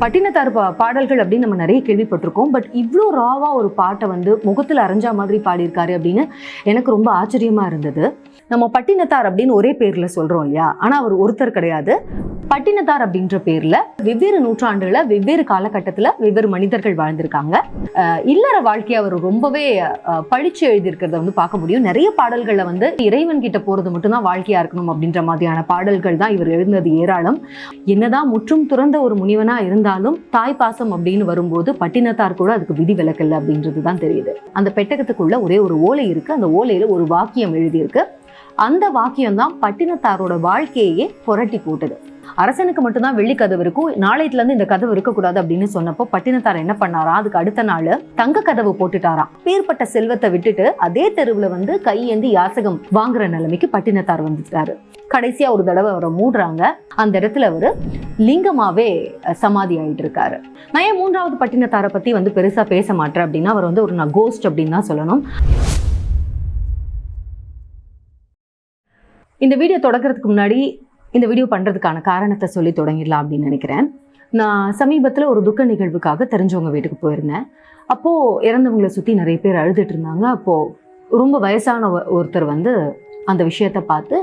பட்டினத்தார் பா பாடல்கள் அப்படின்னு நம்ம நிறைய கேள்விப்பட்டிருக்கோம். பட் இவ்வளோ ராவா ஒரு பாட்டை வந்து முகத்தில் அரைஞ்சா மாதிரி பாடியிருக்காரு அப்படின்னு எனக்கு ரொம்ப ஆச்சரியமா இருந்தது. நம்ம பட்டினத்தார் அப்படின்னு ஒரே பேர்ல சொல்றோம் இல்லையா? ஆனா அவர் ஒருத்தர் கிடையாது. பட்டினத்தார் அப்படின்ற பேர்ல வெவ்வேறு நூற்றாண்டுல வெவ்வேறு காலகட்டத்துல வெவ்வேறு மனிதர்கள் வாழ்ந்திருக்காங்க. இல்லற வாழ்க்கையை அவர் ரொம்பவே அஹ், பழிச்சு எழுதியிருக்கிறத வந்து பார்க்க முடியும். நிறைய பாடல்கள்ல வந்து இறைவன் கிட்ட போறது மட்டும்தான் வாழ்க்கையா இருக்கணும் அப்படின்ற மாதிரியான பாடல்கள் தான் இவர் எழுந்தது ஏராளம். என்னதான் முற்றும் துறந்த ஒரு முனிவனா இருந்தாலும் தாய் பாசம் அப்படின்னு வரும்போது பட்டினத்தார் கூட அதுக்கு விதி விலக்கல அப்படின்றது தான் தெரியுது. அந்த பெட்டகத்துக்குள்ள ஒரே ஒரு ஓலை இருக்கு. அந்த ஓலையில ஒரு வாக்கியம் எழுதியிருக்கு. அந்த வாக்கியம் தான் பட்டினத்தாரோட வாழ்க்கையே புரட்டி போட்டது. அரசனுக்கு மட்டும்தான் வெள்ளி கதவு இருக்கும். நாளையில இருந்து இந்த கதவு இருக்கக்கூடாது அப்படின்னு சொன்னப்போ பட்டினத்தார் என்ன பண்ணாரா? அதுக்கு அடுத்த நாள் தங்க கதவு போட்டுட்டாராம். பேர்பட்ட செல்வத்தை விட்டுட்டு அதே தெருவுல வந்து கையேந்தி யாசகம் வாங்குற நிலைமைக்கு பட்டினத்தார் வந்துட்டாரு. கடைசியா ஒரு தடவை அவரை மூடுறாங்க. அந்த இடத்துல அவரு லிங்கமாவே சமாதி ஆயிட்டு இருக்காரு நான் ஏன் மூன்றாவது பட்டினத்தாரை பத்தி வந்து பெருசா பேச மாட்டேன் அப்படின்னா அவர் வந்து ஒரு நான் கோஸ்ட் அப்படின்னு தான் சொல்லணும். இந்த வீடியோ தொடங்குறதுக்கு முன்னாடி இந்த வீடியோ பண்ணுறதுக்கான காரணத்தை சொல்லி தொடங்கிடலாம் அப்படின்னு நினைக்கிறேன். நான் சமீபத்தில் ஒரு துக்க நிகழ்வுக்காக தெரிஞ்சவங்க வீட்டுக்கு போயிருந்தேன். அப்போது இறந்தவங்களை சுற்றி நிறைய பேர் அழுதுட்டு இருந்தாங்க. அப்போது ரொம்ப வயசான ஒ- ஒருத்தர் வந்து அந்த விஷயத்தை பார்த்து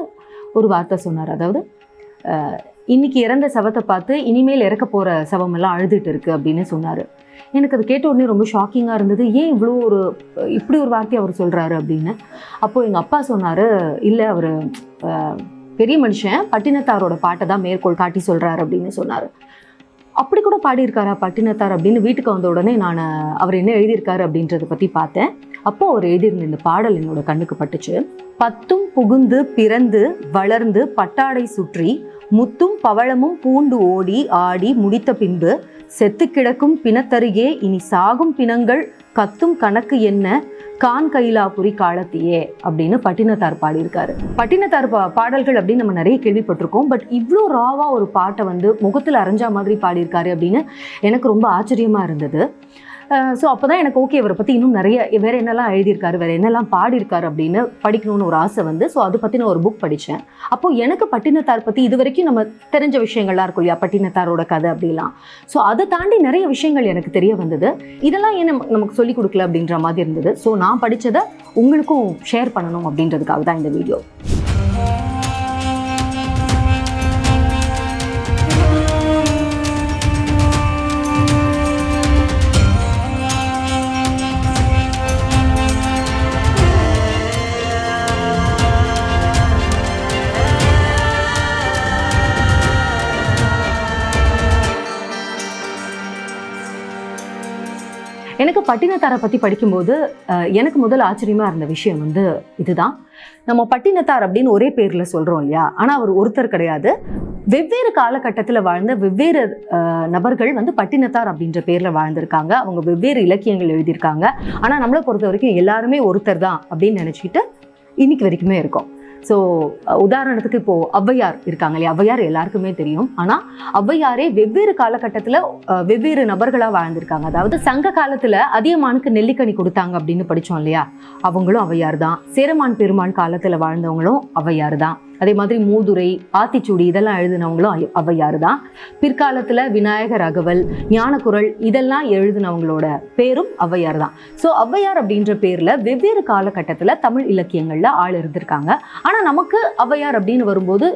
ஒரு வார்த்தை சொன்னார். அதாவது இன்னைக்கு இறந்த சவத்தை பார்த்து இனிமேல் இறக்க போகிற சவமெல்லாம் அழுதுட்டு இருக்கு அப்படின்னு சொன்னார். எனக்கு அது கேட்ட உடனே ரொம்ப ஷாக்கிங்காக இருந்தது. ஏன் இவ்வளோ ஒரு இப்படி ஒரு வார்த்தை அவர் சொல்கிறாரு அப்படின்னு. அப்போது எங்கள் அப்பா சொன்னார் இல்லை அவர் பெரிய மனுஷன் பட்டினத்தாரோட பாட்டை தான் மேற்கோள் காட்டி சொல்கிறாரு அப்படின்னு சொன்னார். அப்படி கூட பாடியிருக்காரா பட்டினத்தார் அப்படின்னு வீட்டுக்கு வந்த உடனே நான் அவர் என்ன எழுதியிருக்காரு அப்படின்றத பற்றி பார்த்தேன். அப்போ அவர் எழுதியிருந்த இந்த பாடல் என்னோட கண்ணுக்கு பட்டுச்சு. பத்தும் புகுந்து பிறந்து வளர்ந்து பட்டாடை சுற்றி முத்தும் பவளமும் பூண்டு ஓடி ஆடி முடித்த பின்பு செத்து கிடக்கும் பிணத்தருகே இனி சாகும் பிணங்கள் கத்தும் கணக்கு என்ன? கான் கைலாபுரி காலத்தியே அப்படின்னு பட்டினத்தார் பாடியிருக்காரு. பட்டினத்தார் பா பாடல்கள் அப்படின்னு நம்ம நிறைய கேள்விப்பட்டிருக்கோம். பட் இவ்வளோ ராவாக ஒரு பாட்டை வந்து முகத்தில் அரைஞ்சா மாதிரி பாடியிருக்காரு அப்படின்னு எனக்கு ரொம்ப ஆச்சரியமாக இருந்தது. ஸோ அப்போ தான் எனக்கு ஓகே இவரை பற்றி இன்னும் நிறைய வேறு என்னெல்லாம் எழுதியிருக்காரு வேறு என்னெல்லாம் பாடியிருக்காரு அப்படின்னு படிக்கணும்னு ஒரு ஆசை வந்து ஸோ அதை பற்றி நான் ஒரு புக் படித்தேன் அப்போது எனக்கு பட்டினத்தார் பற்றி இது வரைக்கும் நம்ம தெரிஞ்ச விஷயங்கள்லாம் இருக்கும் இல்லையா? பட்டினத்தாரோட கதை அப்படிலாம். ஸோ அதை தாண்டி நிறைய விஷயங்கள் எனக்கு தெரிய வந்தது. இதெல்லாம் ஏன் நமக்கு சொல்லிக் கொடுக்கல அப்படின்ற மாதிரி இருந்தது. ஸோ நான் படித்ததை உங்களுக்கும் ஷேர் பண்ணணும் அப்படின்றதுக்காக தான் இந்த வீடியோ பட்டினத்தாரை பற்றி படிக்கும்போது எனக்கு முதல் ஆச்சரியமாக இருந்த விஷயம் வந்து இதுதான். நம்ம பட்டினத்தார் அப்படின்னு ஒரே பேரில் சொல்கிறோம் இல்லையா? ஆனால் அவர் ஒருத்தர் கிடையாது. வெவ்வேறு காலகட்டத்தில் வாழ்ந்த வெவ்வேறு நபர்கள் வந்து பட்டினத்தார் அப்படின்ற பேரில் வாழ்ந்திருக்காங்க. அவங்க வெவ்வேறு இலக்கியங்கள் எழுதியிருக்காங்க. ஆனால் நம்மளை பொறுத்த வரைக்கும் எல்லாருமே ஒருத்தர் தான் அப்படின்னு நினச்சிக்கிட்டு இன்னைக்கு வரைக்குமே இருக்கோம். ஸோ உதாரணத்துக்கு இப்போது ஔவையார் இருக்காங்க இல்லையா? ஔவையார் எல்லாருக்குமே தெரியும். ஆனால் ஔவையாரே வெவ்வேறு காலகட்டத்தில் வெவ்வேறு நபர்களாக வாழ்ந்திருக்காங்க. அதாவது சங்க காலத்தில் அதியமானுக்கு நெல்லிக்கனி கொடுத்தாங்க அப்படின்னு படித்தோம் இல்லையா? அவங்களும் ஔவையார் தான். சேரமான் பெருமான் காலத்தில் வாழ்ந்தவங்களும் ஔவையார் தான். அதே மாதிரி மூதுரை ஆத்திச்சூடி இதெல்லாம் எழுதினவங்களும் ஔவையார் தான் பிற்காலத்தில் விநாயகர் அகவல் ஞானக்குரல் இதெல்லாம் எழுதினவங்களோட பேரும் ஔவையார் தான் ஸோ ஔவையார் அப்படின்ற பேரில் வெவ்வேறு காலகட்டத்தில் தமிழ் இலக்கியங்களில் ஆள் இருந்திருக்காங்க. ஆனால் நமக்கு ஔவையார் அப்படின்னு வரும்போது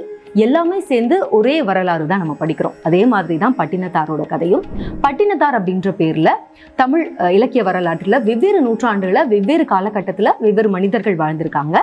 எல்லாமே சேர்ந்து ஒரே வரலாறு தான் நம்ம படிக்கிறோம். அதே மாதிரி தான் பட்டினத்தாரோட கதையும். பட்டினத்தார் அப்படின்ற பேரில் தமிழ் இலக்கிய வரலாற்றில் வெவ்வேறு நூற்றாண்டுல வெவ்வேறு காலகட்டத்தில் வெவ்வேறு மனிதர்கள் வாழ்ந்திருக்காங்க.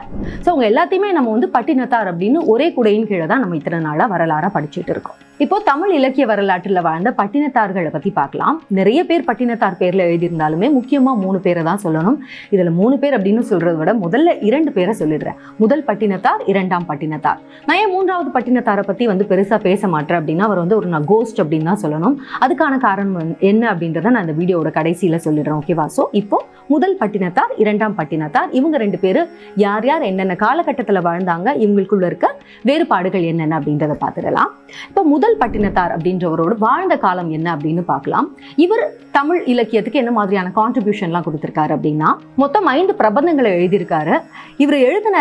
ஸோ அவங்க எல்லாத்தையுமே நம்ம வந்து பட்டினத்தார் அப்படின்னு ஒரே குடையின் கீழே தான் நம்ம இத்தனை நாளாக வரலாறாக படிச்சுட்டு இருக்கோம். இப்போ தமிழ் இலக்கிய வரலாற்றில் வாழ்ந்த பட்டினத்தார்களை பற்றி பார்க்கலாம். நிறைய பேர் பட்டினத்தார் பேரில் எழுதியிருந்தாலுமே முக்கியமாக மூணு பேரை தான் சொல்லணும். இதில் மூணு பேர் அப்படின்னு சொல்கிறத விட முதல்ல இரண்டு பேரை சொல்லிடுறேன். முதல் பட்டினத்தார் இரண்டாம் பட்டினத்தார். நான் ஏன் மூன்றாவது பட்டினத்தாரை பற்றி வந்து பெருசாக பேச மாட்டேன் அப்படின்னா அவர் வந்து ஒரு நான் கோஸ்ட் அப்படின்னு தான் சொல்லணும். அதுக்கான காரணம் என்ன அப்படின்றத நான் இந்த வீடியோவோட கடைசியில் சொல்லிடுறேன் ஓகேவா ஸோ இப்போ முதல் பட்டினத்தார் இரண்டாம் பட்டினத்தார் இவங்க ரெண்டு பேர் யார் யார் என்னென்ன காலகட்டத்தில் வாழ்ந்தாங்க இவங்களுக்குள்ள இருக்க வேறுபாடுகள் என்னென்ன அப்படின்றத பார்த்துடலாம். இப்போ முதல் பட்டினத்தார் அப்படின்றவரோட வாழ்ந்த காலம் என்ன அப்படின்னு பார்க்கலாம். இவர் தமிழ் இலக்கியத்துக்கு என்ன மாதிரியான கான்ட்ரிபியூஷன்லாம் கொடுத்துருக்காரு அப்படின்னா மொத்தம் ஐந்து பிரபந்தங்களை எழுதியிருக்காரு. இவர் எழுதின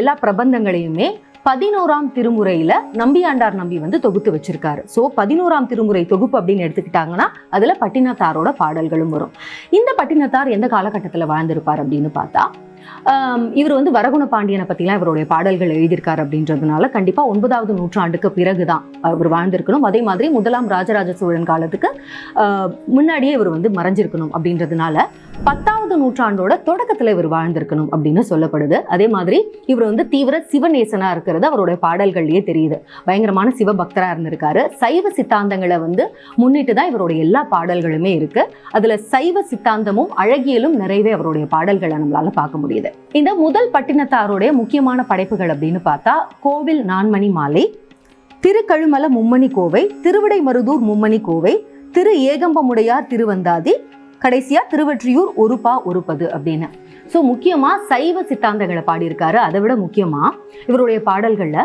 எல்லா பிரபந்தங்களையுமே பதினோராம் திருமுறையில நம்பியாண்டார் நம்பி வந்து தொகுத்து வச்சிருக்காரு. ஸோ பதினோராம் திருமுறை தொகுப்பு அப்படின்னு எடுத்துக்கிட்டாங்கன்னா அதுல பட்டினத்தாரோட பாடல்களும் வரும். இந்த பட்டினத்தார் எந்த காலகட்டத்தில் வாழ்ந்திருப்பார் அப்படின்னு பார்த்தா இவர் வந்து வரகுண பாண்டியனை பற்றிலாம் இவருடைய பாடல்கள் எழுதியிருக்கார் அப்படின்றதுனால கண்டிப்பாக ஒன்பதாவது நூற்றாண்டுக்கு பிறகு தான் இவர் வாழ்ந்திருக்கணும். அதே மாதிரி முதலாம் ராஜராஜ சோழன் காலத்துக்கு முன்னாடியே இவர் வந்து மறைஞ்சிருக்கணும் அப்படின்றதுனால பத்தாவது நூற்றாண்டோட தொடக்கத்தில் இவர் வாழ்ந்திருக்கணும் அப்படின்னு சொல்லப்படுது. அதே மாதிரி இவர் வந்து தீவிர சிவநேசனாக இருக்கிறது அவருடைய பாடல்கள்லயே தெரியுது. பயங்கரமான சிவபக்தராக இருந்திருக்காரு. சைவ சித்தாந்தங்களை வந்து முன்னிட்டு தான் இவருடைய எல்லா பாடல்களுமே இருக்கு. அதுல சைவ சித்தாந்தமும் அழகியலும் நிறையவே அவருடைய பாடல்களை நம்மளால பார்க்க முடியுது இந்த முதல் பட்டினத்தாருடைய முக்கியமான படைப்புகள் அப்படின்னு பார்த்தா கோவில் நான்மணி மாலை திருக்கழுமல மும்மணி கோவை திருவிடைமருதூர் மும்மணி கோவை திரு ஏகம்பமுடையார் திருவந்தாதி கடைசியா திருவற்றியூர் ஒருபா ஒருபது அப்படின்னு. ஸோ முக்கியமா சைவ சித்தாந்தங்களை பாடியிருக்காரு. அதை விட முக்கியமா இவருடைய பாடல்கள்ல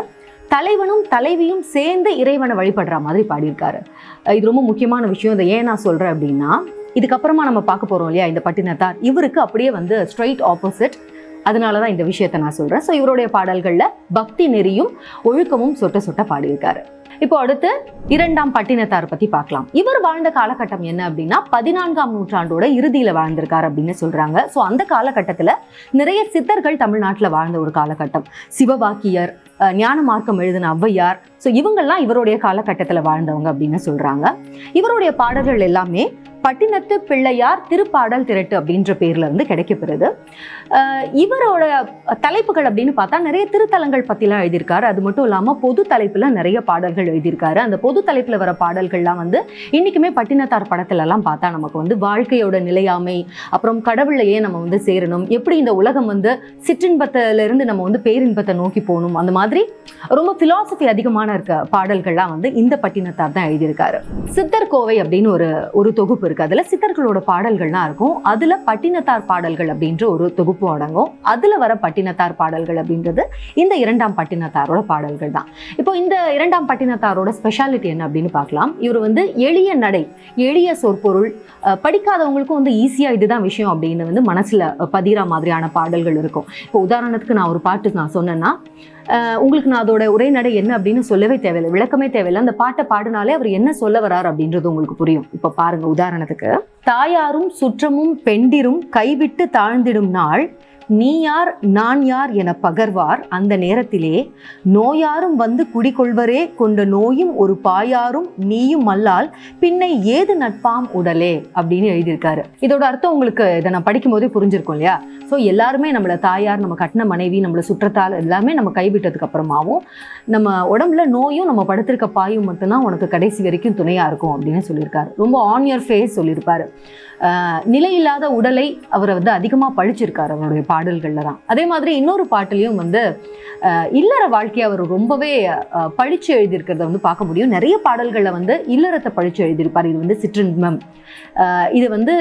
தலைவனும் தலைவியும் சேர்ந்து இறைவனை வழிபடுற மாதிரி பாடியிருக்காரு. இது ரொம்ப முக்கியமான விஷயம். இதை ஏன் நான் சொல்றேன் அப்படின்னா இதுக்கப்புறமா நம்ம பார்க்க போறோம் இல்லையா இந்த பட்டினத்தார் இவருக்கு அப்படியே வந்து ஸ்ட்ரைட் ஆப்போசிட் அதனால தான் இந்த விஷயத்தை நான் சொல்றேன். ஸோ இவருடைய பாடல்கள்ல பக்தி நெறியும் ஒழுக்கமும் சொட்ட சொட்ட பாடியிருக்காரு. இப்போ அடுத்து இரண்டாம் பட்டினத்தார் பத்தி பார்க்கலாம். இவர் வாழ்ந்த காலகட்டம் என்ன அப்படின்னா பதினான்காம் நூற்றாண்டோட இறுதியில வாழ்ந்திருக்காரு அப்படின்னு சொல்றாங்க. ஸோ அந்த காலகட்டத்துல நிறைய சித்தர்கள் தமிழ்நாட்டுல வாழ்ந்த ஒரு காலகட்டம். சிவவாக்கியர் ஞான மார்க்கம் எழுதின ஔவையார். ஸோ இவங்கெல்லாம் இவருடைய காலகட்டத்தில் வாழ்ந்தவங்க அப்படின்னு சொல்றாங்க. இவருடைய பாடல்கள் எல்லாமே பட்டினத்து பிள்ளையார் திருப்பாடல் திரட்டு அப்படின்ற பேர்ல இருந்து கிடைக்கப்பெறுது இவரோட தலைப்புகள் அப்படின்னு பார்த்தா நிறைய திருத்தலங்கள் பற்றிலாம் எழுதியிருக்காரு. அது மட்டும் இல்லாமல் பொது தலைப்புல நிறைய பாடல்கள் எழுதியிருக்காரு. அந்த பொது தலைப்பில் வர பாடல்கள்லாம் வந்து இன்னைக்குமே பட்டினத்தார் படத்துலலாம் பார்த்தா நமக்கு வந்து வாழ்க்கையோட நிலையாமை அப்புறம் கடவுளையே நம்ம வந்து சேரணும். எப்படி இந்த உலகம் வந்து சிற்றின்பத்துலேருந்து நம்ம வந்து பேரின்பத்தை நோக்கி போகணும் அந்த மாதிரி ரொம்ப பிலாசபி அதிகமான இருக்க பாடல்கள்லாம் வந்து இந்த பட்டினத்தார் தான் எழுதியிருக்காரு. சித்தர் கோவை அப்படின்னு ஒரு ஒரு தொகுப்பு இருக்கு. அதுல சித்தர்களோட பாடல்கள்லாம் இருக்கும். அதுல பட்டினத்தார் பாடல்கள் அப்படின்ற ஒரு தொகுப்பு அடங்கும். அதுல வர பட்டினத்தார் பாடல்கள் அப்படின்றது இந்த இரண்டாம் பட்டினத்தாரோட பாடல்கள் தான். இப்போ இந்த இரண்டாம் பட்டினத்தாரோட ஸ்பெஷாலிட்டி என்ன அப்படின்னு பார்க்கலாம். இவர் வந்து எளிய நடை எளிய சொற்பொருள் படிக்காதவங்களுக்கும் வந்து ஈஸியா இதுதான் விஷயம் அப்படின்னு வந்து மனசுல பதிகிற மாதிரியான பாடல்கள் இருக்கும். இப்போ உதாரணத்துக்கு நான் ஒரு பாட்டு நான் சொன்னேன்னா உங்களுக்கு நான் அதோட உரைநடை என்ன அப்படின்னு சொல்லவே தேவையில்லை விளக்கமே தேவையில்லை. அந்த பாட்டை பாடினாலே அவர் என்ன சொல்ல வரார் அப்படின்றது உங்களுக்கு புரியும். இப்போ பாருங்க உதாரணத்துக்கு தாயாரும் சுற்றமும் பெண்டிரும் கைவிட்டு தாழ்ந்திடும் நாள் நீ யார் நான் யார் என பகர்வார். அந்த நேரத்திலே நோயாரும் வந்து குடிகொள்வரே கொண்ட நோயும் ஒரு பாயாரும் நீயும் அல்லால் பின்னை ஏது நட்பாம் உடலே அப்படின்னு எழுதியிருக்காரு. இதோட அர்த்தம் உங்களுக்கு இதை நான் படிக்கும் போதே புரிஞ்சிருக்கும் இல்லையா? ஸோ எல்லாருமே நம்மள தாயார் நம்ம கட்டின மனைவி நம்மளை சுற்றத்தால் எல்லாமே நம்ம கைவிட்டதுக்கு அப்புறமாவும் நம்ம உடம்புல நோயும் நம்ம படுத்திருக்க பாயும் மட்டும்தான் உனக்கு கடைசி வரைக்கும் துணையா இருக்கும் அப்படின்னு சொல்லியிருக்காரு. ரொம்ப ஆன் யர் ஃபேஸ் சொல்லியிருப்பாரு. நிலையில்லாத உடலை அவர் வந்து அதிகமாக பழிச்சிருக்கார் அவருடைய பாடல்களில் தான் அதே மாதிரி இன்னொரு பாட்டிலையும் வந்து இல்லற வாழ்க்கையை அவர் ரொம்பவே பழிச்சு எழுதியிருக்கிறத வந்து பார்க்க முடியும். நிறைய பாடல்களில் வந்து இல்லறத்தை பழிச்சு எழுதியிருப்பார். இது வந்து சிற்றின்பம் இது வந்து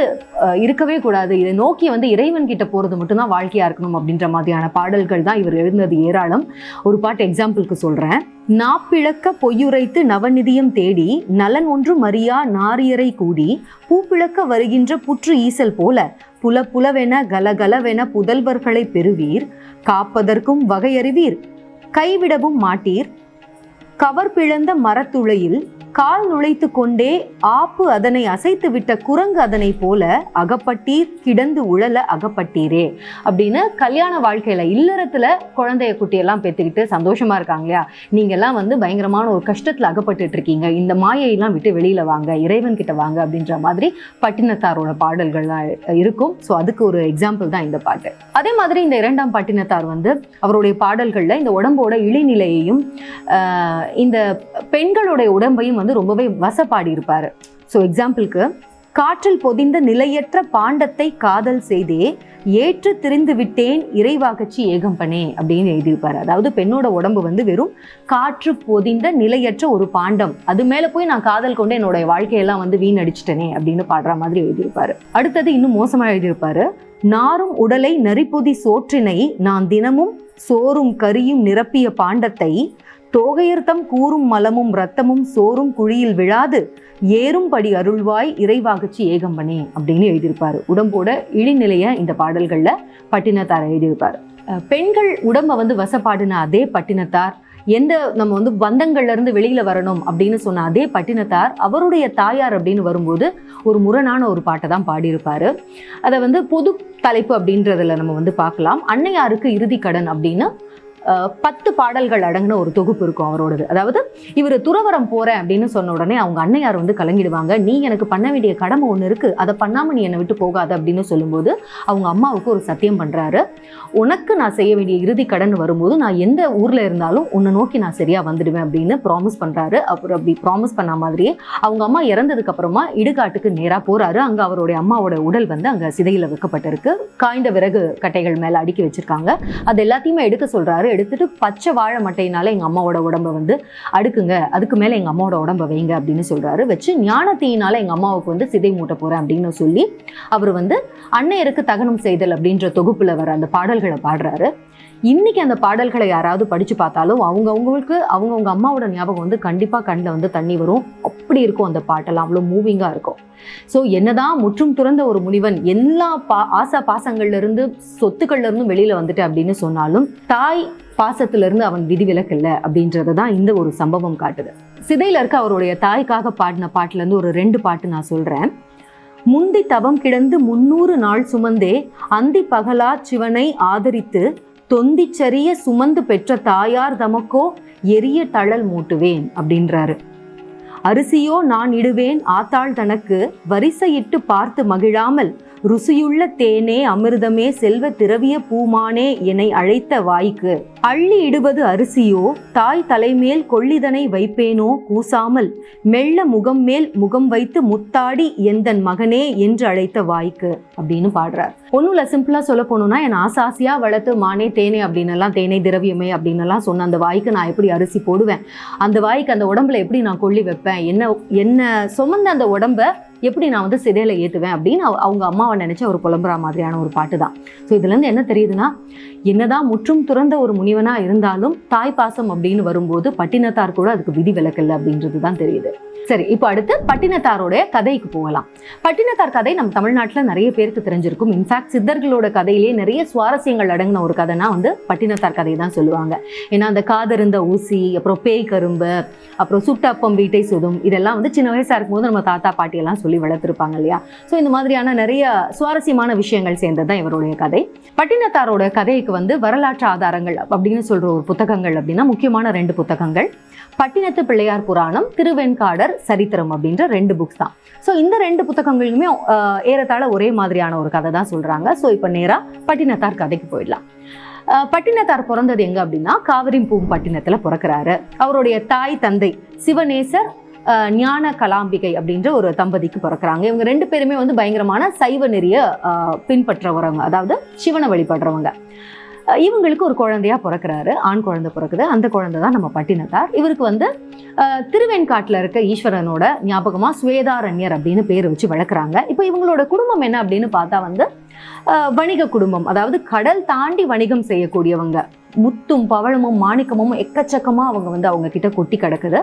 இருக்கவே கூடாது. இதை நோக்கி வந்து இறைவன் கிட்ட போகிறது மட்டும்தான் வாழ்க்கையாக இருக்கணும் அப்படின்ற மாதிரியான பாடல்கள் தான் இவர் எழுந்தது ஏராளம். ஒரு பாட்டு எக்ஸாம்பிளுக்கு சொல்கிறேன் நாப்பிழக்க பொய்யுரைத்து நவநிதியம் தேடி நலன் ஒன்று மறியா நாரியரை கூடி பூப்பிழக்க வருகின்ற புற்று ஈசல் போல புல புலவென கலகலவென புதல்வர்களை பெறுவீர். காப்பதற்கும் வகையறிவீர். கைவிடவும் மாட்டீர். கவர் பிளந்த மரத்துளையில் கால் நுழைத்து கொண்டே ஆப்பு அதனை அசைத்து விட்ட குரங்கு அதனை போல அகப்பட்டீர் கிடந்து உழல அகப்பட்டீரே அப்படின்னு கல்யாண வாழ்க்கையில இல்லறத்துல குழந்தைய குட்டியெல்லாம் பெற்றுக்கிட்டு சந்தோஷமா இருக்காங்க இல்லையா நீங்க எல்லாம் வந்து பயங்கரமான ஒரு கஷ்டத்துல அகப்பட்டுட்டு இருக்கீங்க. இந்த மாயையெல்லாம் விட்டு வெளியில வாங்க இறைவன் கிட்ட வாங்க அப்படின்ற மாதிரி பட்டினத்தாரோட பாடல்கள்லாம் இருக்கும். ஸோ அதுக்கு ஒரு எக்ஸாம்பிள் தான் இந்த பாட்டு. அதே மாதிரி இந்த இரண்டாம் பட்டினத்தார் வந்து அவருடைய பாடல்கள்ல இந்த உடம்போட இழிநிலையையும் இந்த பெண்களுடைய உடம்பையும் வந்து ரொம்பவே வசப்பாடி இருப்பாரு ஸோ எக்ஸாம்பிளுக்கு காற்றில் பொதிந்த நிலையற்ற பாண்டத்தை காதல் செய்தே ஏற்று திரிந்து விட்டேன் இறைவாகச்சி ஏகம்பனே அப்படின்னு எழுதியிருப்பார். அதாவது பெண்ணோட உடம்பு வந்து வெறும் காற்று பொதிந்த நிலையற்ற ஒரு பாண்டம். அது மேல போய் நான் காதல் கொண்டு என்னோட வாழ்க்கையெல்லாம் வந்து வீணடிச்சிட்டனே அப்படின்னு பாடுற மாதிரி எழுதியிருப்பார். அடுத்தது இன்னும் மோசமா எழுதியிருப்பாரு. நாரும் உடலை நரிப்பொதி சோற்றினை நான் தினமும் சோறும் கரியும் நிரப்பிய பாண்டத்தை தோகையர்த்தம் கூறும் மலமும் ரத்தமும் சோறும் குழியில் விழாது. ஏறும்படி அருள்வாய் இறைவாகச்சி ஏகம்பனே அப்படின்னு எழுதியிருப்பார். உடம்போட இழிநிலைய இந்த பாடல்களில் பட்டினத்தார் எழுதியிருப்பார். பெண்கள் உடம்பை வந்து வசப்பாடின அதே பட்டினத்தார். எந்த நம்ம வந்து பந்தங்கள்ல இருந்து வெளியில வரணும் அப்படின்னு சொன்ன அதே பட்டினத்தார் அவருடைய தாயார் அப்படின்னு வரும்போது ஒரு முரணான ஒரு பாட்டை தான் பாடியிருப்பாரு. அதை வந்து பொது தலைப்பு அப்படின்றதுல நம்ம வந்து பார்க்கலாம். அன்னையாருக்கு இறுதி கடன் அப்படின்னு பத்து பாடல்கள் அடங்கின ஒரு தொகுப்பு இருக்கும் அவரோடது. அதாவது இவர் துறவரம் போகிறேன் அப்படின்னு சொன்ன உடனே அவங்க அன்னையார் வந்து கலங்கிடுவாங்க. நீ எனக்கு பண்ண வேண்டிய கடமை ஒன்று இருக்கு. அதை பண்ணாம நீ என்னை விட்டு போகாத அப்படின்னு சொல்லும்போது அவங்க அம்மாவுக்கு ஒரு சத்தியம் பண்றாரு. உனக்கு நான் செய்ய வேண்டிய இறுதி கடன் வரும்போது நான் எந்த ஊர்ல இருந்தாலும் உன்னை நோக்கி நான் சரியா வந்துடுவேன் அப்படின்னு ப்ராமிஸ் பண்றாரு. அப்புறம் அப்படி ப்ராமிஸ் பண்ண மாதிரியே அவங்க அம்மா இறந்ததுக்கு அப்புறமா இடுகாட்டுக்கு நேராக போறாரு. அங்க அவருடைய அம்மாவோட உடல் வந்து அங்க சிதையில வைக்கப்பட்டிருக்கு. காய்ந்த விறகு கட்டைகள் மேல அடுக்கி வச்சிருக்காங்க. அது எல்லாத்தையுமே எடுக்க சொல்றாரு. எடுத்துட்டு பச்சை வாழை மட்டையினால எங்கள் அம்மாவோட உடம்ப வந்து அடுக்குங்க. அதுக்கு மேலே எங்கள் அம்மாவோட உடம்ப வைங்க அப்படின்னு சொல்கிறாரு வச்சு ஞானத்தீயினால எங்கள் அம்மாவுக்கு வந்து சிதை மூட்ட போகிறேன் அப்படின்னு சொல்லி அவர் வந்து அன்னையருக்கு தகனம் செய்தல் அப்படின்ற தொகுப்பில் வர அந்த பாடல்களை பாடுறாரு. இன்னைக்கு அந்த பாடல்களை யாராவது படித்து பார்த்தாலும் அவங்க அவங்களுக்கு அவங்கவுங்க அம்மாவோட ஞாபகம் வந்து கண்டிப்பாக கண்ணில் வந்து தண்ணி வரும். அப்படி இருக்கும் அந்த பாட்டெல்லாம். அவ்வளோ மூவிங்காக இருக்கும். ஸோ என்னதான் முற்றும் துறந்த ஒரு முனிவன் எல்லா பா ஆசா பாசங்கள்லேருந்து சொத்துக்கள்லேருந்தும் வெளியில் வந்துட்டு அப்படின்னு சொன்னாலும் தாய் பாசத்துல இருந்து அவன் விதிவிலக்கு இல்லை அப்படின்றத தான் இந்த ஒரு சம்பவம் காட்டுது. சிதையில இருக்க அவருடைய தாய்க்காக பாடின பாட்டிலேருந்து ஒரு ரெண்டு பாட்டு நான் சொல்கிறேன் முந்தி தவம் கிடந்து முன்னூறு நாள் சுமந்தே அந்தி பகலா சிவனை ஆதரித்து தொந்திச்சரிய சுமந்து பெற்ற தாயார் தமக்கோ எரிய தழல் மூட்டுவேன் அப்படின்றாரு. அரிசியோ நான் இடுவேன் ஆத்தாள் தனக்கு வரிசையிட்டு பார்த்து மகிழாமல் ருசியுள்ள தேனே அமிர்தமே செல்வ திரவிய பூமானே என்னை அழைத்த வாய்க்கு. அள்ளி இடுவது அரிசியோ தாய் தலைமேல் கொள்ளிதனை வைப்பேனோ கூசாமல் மெல்ல முகம் மேல் முகம் வைத்து முத்தாடி எந்தன் மகனே என்று அழைத்த வாய்க்கு அப்படின்னு பாடுறார். ஒன்றும் இல்லை சிம்பிளாக சொல்ல போனோம்னா என் ஆசாசியாக வளர்த்து மானே தேனே அப்படின்னு எல்லாம் தேனே திரவியமே அப்படின்னு எல்லாம் சொன்ன அந்த வாய்க்கு நான் எப்படி அரிசி போடுவேன்? அந்த வாய்க்கு அந்த உடம்புல எப்படி நான் கொள்ளி வைப்பேன்? என்ன என்ன சுமந்த அந்த உடம்ப எப்படி நான் வந்து சிதையில ஏற்றுவேன் அப்படின்னு அவங்க அம்மாவை நினச்ச ஒரு புலம்புறா மாதிரியான ஒரு பாட்டு தான் ஸோ இதுலேருந்து என்ன தெரியுதுன்னா என்னதான் முற்றும் துறந்த ஒரு முனிவனாக இருந்தாலும் தாய் பாசம் அப்படின்னு வரும்போது பட்டினத்தார் கூட அதுக்கு விதி விலக்கில்லை அப்படின்றது தான் தெரியுது. சரி இப்போ அடுத்து பட்டினத்தாரோட கதைக்கு போகலாம். பட்டினத்தார் கதை நம்ம தமிழ்நாட்டில் நிறைய பேருக்கு தெரிஞ்சிருக்கும். இன்ஃபேக்ட் சித்தர்களோட கதையிலேயே நிறைய சுவாரஸ்யங்கள் அடங்கின ஒரு கதைனா வந்து பட்டினத்தார் கதை தான் சொல்லுவாங்க. ஏன்னா அந்த காதருந்த ஊசி அப்புறம் பேய் கரும்பு அப்புறம் சுட்டப்பம் வீட்டை சுதும் இதெல்லாம் வந்து சின்ன வயசாக இருக்கும்போது நம்ம தாத்தா பாட்டியெல்லாம் சொல்லி சொல்லி வளர்த்துருப்பாங்க இல்லையா? ஸோ இந்த மாதிரியான நிறைய சுவாரஸ்யமான விஷயங்கள் சேர்ந்தது தான் இவருடைய கதை. பட்டினத்தாரோட கதைக்கு வந்து வரலாற்று ஆதாரங்கள் அப்படின்னு சொல்ற ஒரு புத்தகங்கள் அப்படின்னா முக்கியமான ரெண்டு புத்தகங்கள். பட்டினத்து பிள்ளையார் புராணம் திருவெண்காடர் சரித்திரம் அப்படின்ற ரெண்டு புக்ஸ் தான். ஸோ இந்த ரெண்டு புத்தகங்களுமே ஏறத்தாழ ஒரே மாதிரியான ஒரு கதை தான் சொல்றாங்க. ஸோ இப்போ நேரா பட்டினத்தார் கதைக்கு போயிடலாம். ஆஹ், பட்டினத்தார் பிறந்தது எங்க அப்படின்னா காவிரி பூம் பட்டினத்தில் பிறக்கிறாரு. அவருடைய தாய் தந்தை சிவநேசர் ஞான கலாம்பிகை அப்படின்ற ஒரு தம்பதிக்கு பிறக்கிறாங்க. இவங்க ரெண்டு பேருமே வந்து பயங்கரமான சைவ நெறிய பின்பற்றவரவங்க. அதாவது சிவனை வழிபடுறவங்க. இவங்களுக்கு ஒரு குழந்தையா பிறக்கிறாரு. ஆண் குழந்தை பிறக்குது. அந்த குழந்தை தான் நம்ம பட்டினத்தார். இவருக்கு வந்து திருவெண்காட்டில் இருக்க ஈஸ்வரனோட ஞாபகமாக சுவேதாரண்யர் அப்படின்னு பேர் வச்சு வளர்க்குறாங்க. இப்போ இவங்களோட குடும்பம் என்ன அப்படின்னு பார்த்தா வந்து வணிக குடும்பம். அதாவது கடல் தாண்டி வணிகம் செய்யக்கூடியவங்க. முத்தும் பவழமும் மாணிக்கமும் எக்கச்சக்கமாக அவங்க வந்து அவங்க கிட்ட கொட்டி கிடக்குது.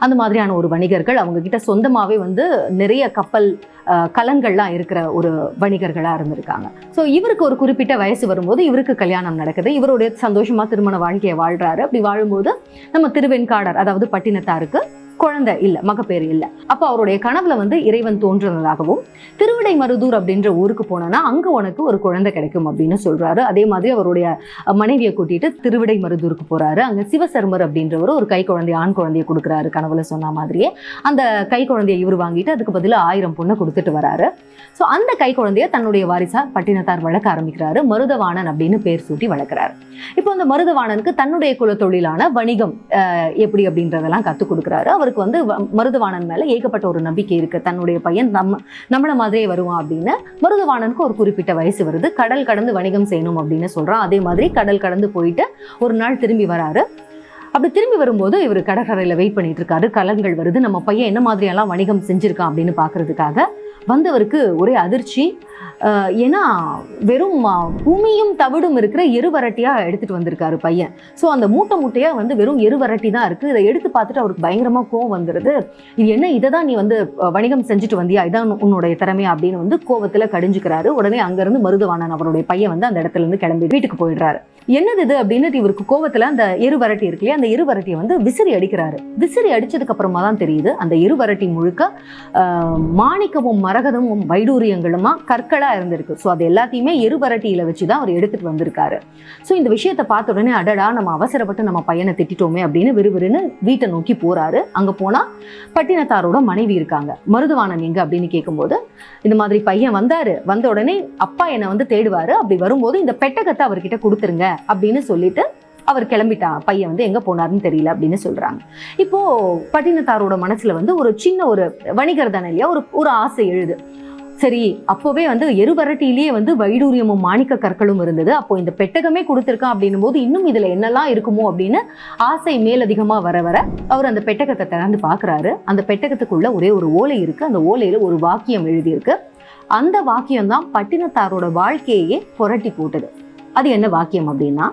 அந்த மாதிரியான ஒரு வணிகர்கள் அவங்க கிட்ட சொந்தமாகவே வந்து நிறைய கப்பல் கலன்கள்லாம் கலங்கள்லாம் இருக்கிற ஒரு வணிகர்களாக இருந்திருக்காங்க. ஸோ இவருக்கு ஒரு குறிப்பிட்ட வயசு வரும்போது இவருக்கு கல்யாணம் நடக்குது. இவருடைய சந்தோஷமாக திருமண வாழ்க்கையை வாழ்கிறாரு அப்படி வாழும்போது நம்ம திருவெண்காடர் அதாவது பட்டினத்தாருக்கு குழந்தை இல்லை மகப்பேறு இல்லை. அப்போ அவருடைய கனவுல வந்து இறைவன் தோன்றுனதாகவும் திருவிடை மருதூர் அப்படின்ற ஊருக்கு போனோன்னா அங்க உனக்கு ஒரு குழந்தை கிடைக்கும் அப்படின்னு சொல்றாரு. அதே மாதிரி அவருடைய மனைவியை கூட்டிட்டு திருவிடை மருதூருக்கு போறாரு. அங்க சிவசர்மர் அப்படின்றவர் ஒரு கை குழந்தை ஆண் குழந்தையை கொடுக்குறாரு கனவுல சொன்ன மாதிரியே. அந்த கை குழந்தையை இவர் வாங்கிட்டு அதுக்கு பதிலாக ஆயிரம் பொண்ணை கொடுத்துட்டு வராரு. ஸோ அந்த கை குழந்தைய தன்னுடைய வாரிசா பட்டினத்தார் வளர்க்க ஆரம்பிக்கிறாரு. மருதவாணன் அப்படின்னு பேர் சூட்டி வளர்க்குறாரு. இப்போ அந்த மருதவாணனுக்கு தன்னுடைய குலத்தொழிலான வணிகம் எப்படி அப்படின்றதெல்லாம் கற்றுக் கொடுக்குறாரு. அவருக்கு வந்து மருதுவாணன் மேல ஏகப்பட்ட ஒரு நம்பிக்கை இருக்கு. தன்னுடைய பையன் நம்ம நம்மள மாதிரியே வருவான் அப்படின்னு. மருதுவாணனுக்கு ஒரு குறிப்பிட்ட வயசு வருது. கடல் கடந்து வணிகம் செய்யணும் அப்படின்னு சொல்றான். அதே மாதிரி கடல் கடந்து போயிட்டு ஒரு நாள் திரும்பி வராரு. அப்படி திரும்பி வரும்போது இவர் கடற்கரையில் வெயிட் பண்ணிட்டு இருக்காரு. கலங்கள் வருது. நம்ம பையன் என்ன மாதிரியெல்லாம் வணிகம் செஞ்சிருக்கான் அப்படின்னு பார்க்கறதுக்காக வந்தவருக்கு ஒரே அதிர்ச்சி. ஏன்னா வெறும் பூமியும் தவிடும் இருக்கிற எருவரட்டியாக எடுத்துகிட்டு வந்திருக்காரு பையன். ஸோ அந்த மூட்டை மூட்டையாக வந்து வெறும் எருவரட்டி தான் இருக்கு. இதை எடுத்து பார்த்துட்டு அவருக்கு பயங்கரமாக கோவம் வந்துடுது இது என்ன இதை தான் நீ வந்து வணிகம் செஞ்சுட்டு வந்தியா? இதான் உன்னுடைய திறமை அப்படின்னு வந்து கோவத்தில் கடிஞ்சுக்கிறாரு. உடனே அங்கேருந்து மருதுவாணன் அவருடைய பையன் வந்து அந்த இடத்துல இருந்து கிளம்பி வீட்டுக்கு போயிடுறாரு. என்னது இது அப்படின்னு இவருக்கு கோவத்தில் அந்த எருவரட்டி இருக்கு இல்லையா? அந்த எருவரட்டியை வந்து விசிறி அடிக்கிறாரு. விசிறி அடித்ததுக்கு அப்புறமா தான் தெரியுது அந்த எருவரட்டி முழுக்க மாணிக்கமும் மரகதமும் வைடூரியங்களுமா கற்களா இருந்திருக்கு. ஸோ அது எல்லாத்தையுமே எருபரட்டியில் வச்சு தான் அவர் எடுத்துட்டு வந்திருக்காரு. ஸோ இந்த விஷயத்தை பார்த்த உடனே அடடா நம்ம அவசரப்பட்டு நம்ம பையனை திட்டிட்டோமே அப்படின்னு விறுவிறுன்னு வீட்டை நோக்கி போறாரு. அங்க போனா பட்டினத்தாரோட மனைவி இருக்காங்க. மருதுவாணன் எங்க அப்படின்னு கேட்கும்போது இந்த மாதிரி பையன் வந்தாரு. வந்த உடனே அப்பா என்னை வந்து தேடுவாரு. அப்படி வரும்போது இந்த பெட்டகத்தை அவர்கிட்ட கொடுத்துருங்க அப்படின்னு சொல்லிட்டு அவர் கிளம்பிட்டான் பையன் வந்து எங்கே போனாருன்னு தெரியல அப்படின்னு சொல்கிறாங்க இப்போது பட்டினத்தாரோட மனசில் வந்து ஒரு சின்ன ஒரு வணிகர் தானே இல்லையா? ஒரு ஒரு ஆசை எழுது. சரி அப்போவே வந்து எருவரட்டியிலேயே வந்து வைடூரியமும் மாணிக்க கற்களும் இருந்தது. அப்போ இந்த பெட்டகமே கொடுத்துருக்கான் அப்படின்னும் போது இன்னும் இதில் என்னெல்லாம் இருக்குமோ அப்படின்னு ஆசை மேலதிகமாக வர வர அவர் அந்த பெட்டகத்தை திறந்து பார்க்கறாரு. அந்த பெட்டகத்துக்குள்ள ஒரே ஒரு ஓலை இருக்குது அந்த ஓலையில் ஒரு வாக்கியம் எழுதியிருக்கு. அந்த வாக்கியம் தான் பட்டினத்தாரோட வாழ்க்கையே புரட்டி போட்டது. அது என்ன வாக்கியம் அப்படின்னா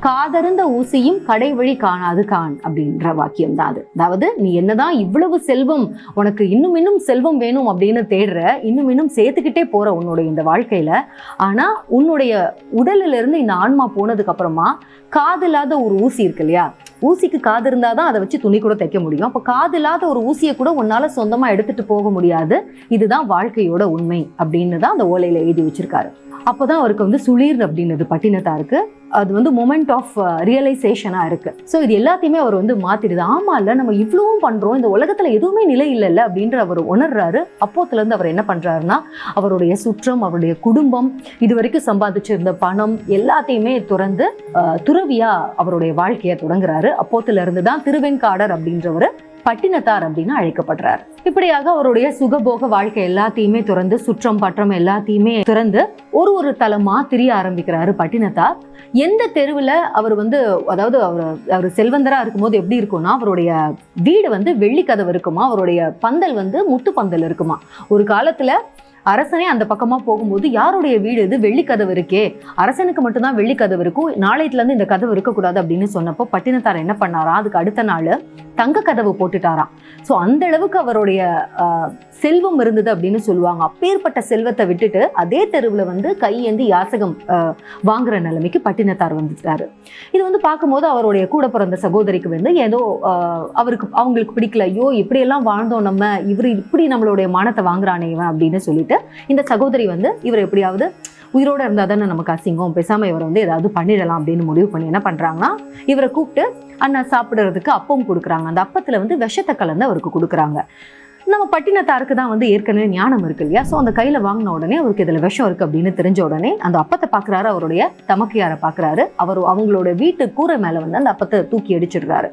காதருந்த ஊசியும் கடை வழி காணாது கான் அப்படின்ற வாக்கியம் தான் அது. அதாவது நீ என்னதான் இவ்வளவு செல்வம் உனக்கு இன்னும் இன்னும் செல்வம் வேணும் அப்படின்னு தேடுற இன்னும் இன்னும் சேர்த்துக்கிட்டே போற உன்னுடைய இந்த வாழ்க்கையில ஆனா உன்னுடைய உடலில் இருந்து இந்த ஆன்மா போனதுக்கு அப்புறமா காதில்லாத ஒரு ஊசி இருக்கு இல்லையா? ஊசிக்கு காது இருந்தாதான் அதை வச்சு துணி கூட தைக்க முடியும். அப்போ காது இல்லாத ஒரு ஊசியை கூட உன்னால சொந்தமா எடுத்துட்டு போக முடியாது. இதுதான் வாழ்க்கையோட உண்மை அப்படின்னு தான் அந்த ஓலையில எழுதி வச்சிருக்காரு. அப்போதான் அவருக்கு வந்து சுளீர் அப்படின்னது பட்டினத்தாருக்கு அது வந்து மொமெண்ட் ஆஃப் ரியலைசேஷனாக இருக்குது ஸோ இது எல்லாத்தையுமே அவர் வந்து மாற்றிடுது ஆமா இல்லை நம்ம இவ்வளவும் பண்ணுறோம் இந்த உலகத்தில் எதுவுமே நிலை இல்லைல்ல அப்படின்ற அவர் உணர்றாரு. அப்போத்துலேருந்து அவர் என்ன பண்ணுறாருன்னா அவருடைய சுற்றம் அவருடைய குடும்பம் இது வரைக்கும் சம்பாதிச்சிருந்த பணம் எல்லாத்தையுமே துறந்து uh, துறவியாக அவருடைய வாழ்க்கையை தொடங்குறாரு. அப்போத்துலேருந்து தான் திருவெண்காடர் அப்படின்றவர் பட்டினத்தார் அப்படின்னு அழைக்கப்படுறார். இப்படியாக அவருடைய சுகபோக வாழ்க்கை எல்லாத்தையுமே துறந்து சுற்றம் பற்றம் எல்லாத்தையுமே திறந்து ஒரு ஒரு தலமா திரிய ஆரம்பிக்கிறாரு பட்டினத்தார். எந்த தெருவில் அவர் வந்து அதாவது அவர் அவர் செல்வந்தராக இருக்கும்போது எப்படி இருக்கும்னா அவருடைய வீடு வந்து வெள்ளி கதவு இருக்குமா அவருடைய பந்தல் வந்து முத்து பந்தல் இருக்குமா. ஒரு காலத்தில் அரசனே அந்த பக்கமாக போகும்போது யாருடைய வீடு இது? வெள்ளிக்கதவு இருக்கே. அரசனுக்கு மட்டும்தான் வெள்ளிக்கதவு இருக்கும். நாளையத்துல இருந்து இந்த கதவு இருக்கக்கூடாது அப்படின்னு சொன்னப்போ பட்டினத்தார் என்ன பண்ணாராம் அதுக்கு அடுத்த நாள் தங்க கதவு போட்டுட்டாராம். ஸோ அந்த அளவுக்கு அவருடைய செல்வம் இருந்தது அப்படின்னு சொல்லுவாங்க. அப்பேற்பட்ட செல்வத்தை விட்டுட்டு அதே தெருவில் வந்து கையேந்தி யாசகம் வாங்குற நிலைமைக்கு பட்டினத்தார் வந்துட்டாரு. இது வந்து பார்க்கும்போது அவருடைய கூட பிறந்த சகோதரிக்கு வந்து ஏதோ அவருக்கு அவங்களுக்கு பிடிக்கல. ஐயோ இப்படியெல்லாம் வாழ்ந்தோம் நம்ம. இவர் இப்படி நம்மளுடைய மானத்தை வாங்குறானே இவன் அப்படின்னு சொல்லிட்டு இந்த சகோதரி வந்து இவர் எப்படியாவது உயிரோட இருந்தால் தானே நமக்கு அசிங்கம். பேசாமல் இவரை வந்து ஏதாவது பண்ணிடலாம் அப்படின்னு முடிவு பண்ணி என்ன பண்றாங்கன்னா இவரை கூப்பிட்டு அண்ணா சாப்பிடுறதுக்கு அப்பம் கொடுக்குறாங்க. அந்த அப்பத்துல வந்து விஷத்தை கலந்து அவருக்கு கொடுக்குறாங்க. நம்ம பட்டினத்தாருக்கு தான் வந்து ஏற்கனவே ஞானம் இருக்கு இல்லையா? ஸோ அந்த கையில் வாங்கின உடனே அவருக்கு இதில் விஷம் இருக்கு அப்படின்னு தெரிஞ்ச உடனே அந்த அப்பத்தை பார்க்கறாரு அவருடைய தமக்கையாரை பார்க்கறாரு அவர் அவங்களோட வீட்டு கூரை மேல வந்து அந்த அப்பத்தை தூக்கி அடிச்சிடுறாரு.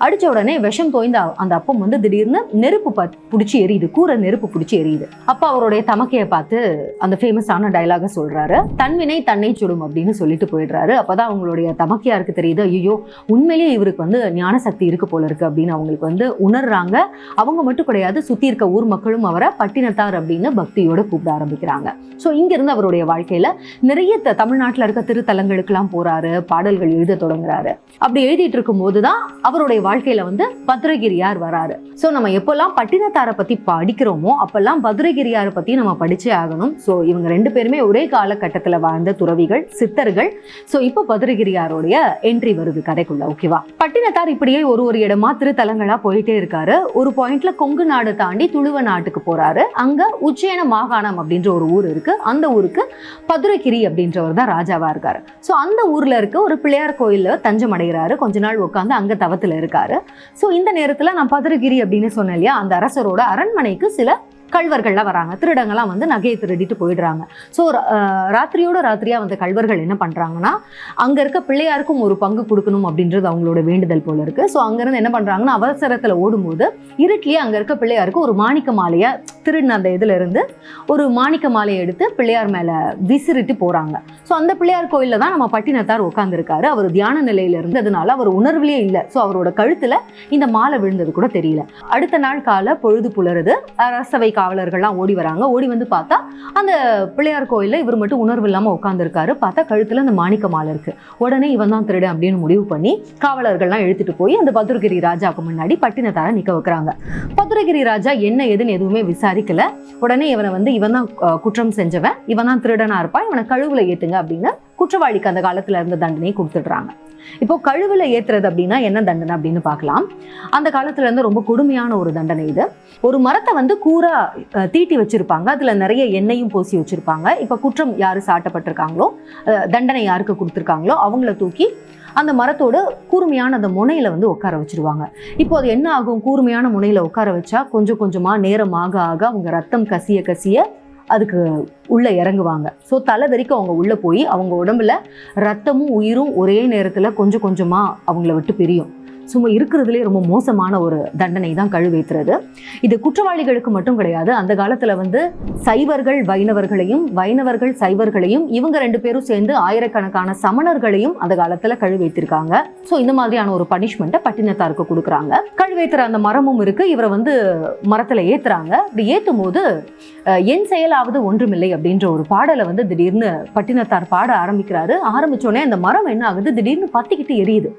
அடிச்ச உடனே விஷம் தோய்ந்த அந்த அப்பம் வந்து திடீர்னு நெருப்பு பத் பிடிச்சி எரியுது. கூரை நெருப்பு பிடிச்சி எரியுது. அப்ப அவருடைய தமக்கையை பார்த்து அந்த ஃபேமஸான டயலாக சொல்றாரு. தன்வினை தன்னை சுடும் அப்படின்னு சொல்லிட்டு போயிடுறாரு. அப்பதான் அவங்களுடைய தமக்கையாருக்கு தெரியுது ஐயோ உண்மையிலேயே இவருக்கு வந்து ஞான சக்தி இருக்கு போல இருக்கு அப்படின்னு அவங்களுக்கு வந்து உணர்றாங்க. அவங்க மட்டும் கிடையாது சுத்தி இருக்க ஊர் மக்களும் அவரை பட்டினத்தார் அப்படின்னு பக்தியோட கூப்பிட ஆரம்பிக்கிறாங்க. ஸோ இங்கிருந்து அவருடைய வாழ்க்கையில நிறைய த- இருக்க திருத்தலங்களுக்கெல்லாம் போறாரு பாடல்கள் எழுத தொடங்குறாரு. அப்படி எழுதிட்டு இருக்கும்போது தான் அவருடைய வாழ்க்கையில வந்து பத்ரகிரியார் வராரு. ஸோ நம்ம எப்போல்லாம் பட்டினத்தாரை பத்தி படிக்கிறோமோ அப்பெல்லாம் பத்ரகிரியாரை பத்தி நம்ம படிச்சே ஆகணும். ஸோ இவங்க ரெண்டு பேருமே ஒரே காலகட்டத்தில் வாழ்ந்த துறவிகள் சித்தர்கள். ஸோ இப்போ பத்ரகிரியாருடைய என்ட்ரி வருது கதைக்குள்ள ஓகேவா பட்டினத்தார் இப்படியே ஒரு ஒரு இடமா திருத்தலங்களா போயிட்டே இருக்காரு. ஒரு பாயிண்ட்ல கொங்கு நாடு தாண்டி துளுவ நாட்டுக்கு போறாரு. அங்க உஜ்ஜயின மாகாணம் அப்படின்ற ஒரு ஊர் இருக்கு. அந்த ஊருக்கு பதுரகிரி அப்படின்றவர் தான் ராஜாவா இருக்காரு. ஸோ அந்த ஊர்ல இருக்க ஒரு பிள்ளையார் கோயில்ல தஞ்சம் அடைகிறாரு கொஞ்ச நாள் உட்காந்து அங்க தவத்துல இருக்காரு. ஸோ இந்த நேரத்தில் நான் பதுரகிரி அப்படின்னு சொன்னேன் இல்லையா? அந்த அரசரோட அரண்மனைக்கு சில கல்வர்கள்லாம் வராங்க. திருடங்கள்லாம் வந்து நகையை திருடிட்டு போயிடுறாங்க. ஸோ ராத்திரியோட ராத்திரியா வந்த கல்வர்கள் என்ன பண்றாங்கன்னா அங்க இருக்க பிள்ளையாருக்கும் ஒரு பங்கு கொடுக்கணும் அப்படின்றது அவங்களோட வேண்டுதல் போல இருக்கு. ஸோ அங்கிருந்து என்ன பண்றாங்கன்னா அவசரத்துல ஓடும்போது இருட்டிலேயே அங்க இருக்க பிள்ளையாருக்கு ஒரு மாணிக்க மாலையை திருடின அந்த இதுல இருந்து ஒரு மாணிக்க மாலையை எடுத்து பிள்ளையார் மேல விசிறிட்டு போறாங்க. ஸோ அந்த பிள்ளையார் கோயில்ல தான் நம்ம பட்டினத்தார் உட்காந்துருக்காரு அவர் தியான நிலையில இருந்ததுனால அவர் உணர்விலே இல்லை. ஸோ அவரோட கழுத்துல இந்த மாலை விழுந்தது கூட தெரியல. அடுத்த நாள் காலை பொழுது புலருது. அரசவை காவலர்கள்லாம் ஓடி வராங்க. ஓடி வந்து பார்த்தா அந்த பிள்ளையார் கோயில்ல இவர் மட்டும் உணர்வு இல்லாம உட்காந்துருக்காரு பார்த்தா கழுத்துல அந்த மாணிக்க மாலை இருக்கு. உடனே இவன் தான் திருடு அப்படின்னு முடிவு பண்ணி காவலர்கள்லாம் எழுத்துட்டு போய் அந்த பத்ரகிரி ராஜாவுக்கு முன்னாடி பட்டினத்தார நிற்க வைக்கிறாங்க. பத்ரகிரி ராஜா என்ன ஏதுன்னு எதுவுமே விசாரிக்கல. உடனே இவனை வந்து இவன் தான் குற்றம் செஞ்சவன். இவன் தான் திருடனா இருப்பான். இவனை கழுவுல ஏத்துங்க அப்படின்னு குற்றவாளிக்கு அந்த காலத்துல இருந்த தண்டனையை கொடுத்துடுறாங்க. இப்போ கழுவுல ஏத்துறது அப்படின்னா என்ன தண்டனை அப்படின்னு பார்க்கலாம். அந்த காலத்துல இருந்து ரொம்ப கொடுமையான ஒரு தண்டனை இது. ஒரு மரத்தை வந்து கூரா தீட்டி வச்சிருப்பாங்க. அதுல நிறைய எண்ணெயும் பூசி வச்சிருப்பாங்க. இப்போ குற்றம் யாரு சாட்டப்பட்டிருக்காங்களோ தண்டனை யாருக்கு கொடுத்துருக்காங்களோ அவங்கள தூக்கி அந்த மரத்தோட கூர்மையான அந்த முனையில வந்து உட்கார வச்சிருவாங்க. இப்போ அது என்ன ஆகும்? கூர்மையான முனையில உட்கார வச்சா கொஞ்சம் கொஞ்சமா நேரம் ஆக ஆக அவங்க ரத்தம் கசிய கசிய அதுக்கு உள்ளே இறங்குவாங்க. ஸோ தலை வரைக்கும் அவங்க உள்ளே போய் அவங்க உடம்புல ரத்தமும் உயிரும் ஒரே நேரத்தில் கொஞ்சம் கொஞ்சமாக அவங்கள விட்டு பிரியும். சும்மா இருக்கிறதுலே ரொம்ப மோசமான ஒரு தண்டனை தான் கழுவேத்துறது இது குற்றவாளிகளுக்கு மட்டும் கிடையாது. அந்த காலத்தில் வந்து சைவர்கள் வைணவர்களையும் வைணவர்கள் சைவர்களையும் இவங்க ரெண்டு பேரும் சேர்ந்து ஆயிரக்கணக்கான சமணர்களையும் அந்த காலத்தில் கழுவேத்திருக்காங்க ஸோ இந்த மாதிரியான ஒரு பனிஷ்மெண்ட்டை பட்டினத்தாருக்கு கொடுக்குறாங்க. கழுவேத்துற அந்த மரமும் இருக்கு. இவரை வந்து மரத்தில் ஏத்துறாங்க. இப்படி ஏற்றும் போது என் செயலாவது ஒன்றுமில்லை அப்படின்ற ஒரு பாடலை வந்து திடீர்னு பட்டினத்தார் பாட ஆரம்பிக்கிறாரு. ஆரம்பிச்சோடனே அந்த மரம் என்ன ஆகுது? திடீர்னு பத்திக்கிட்டு எரியுது.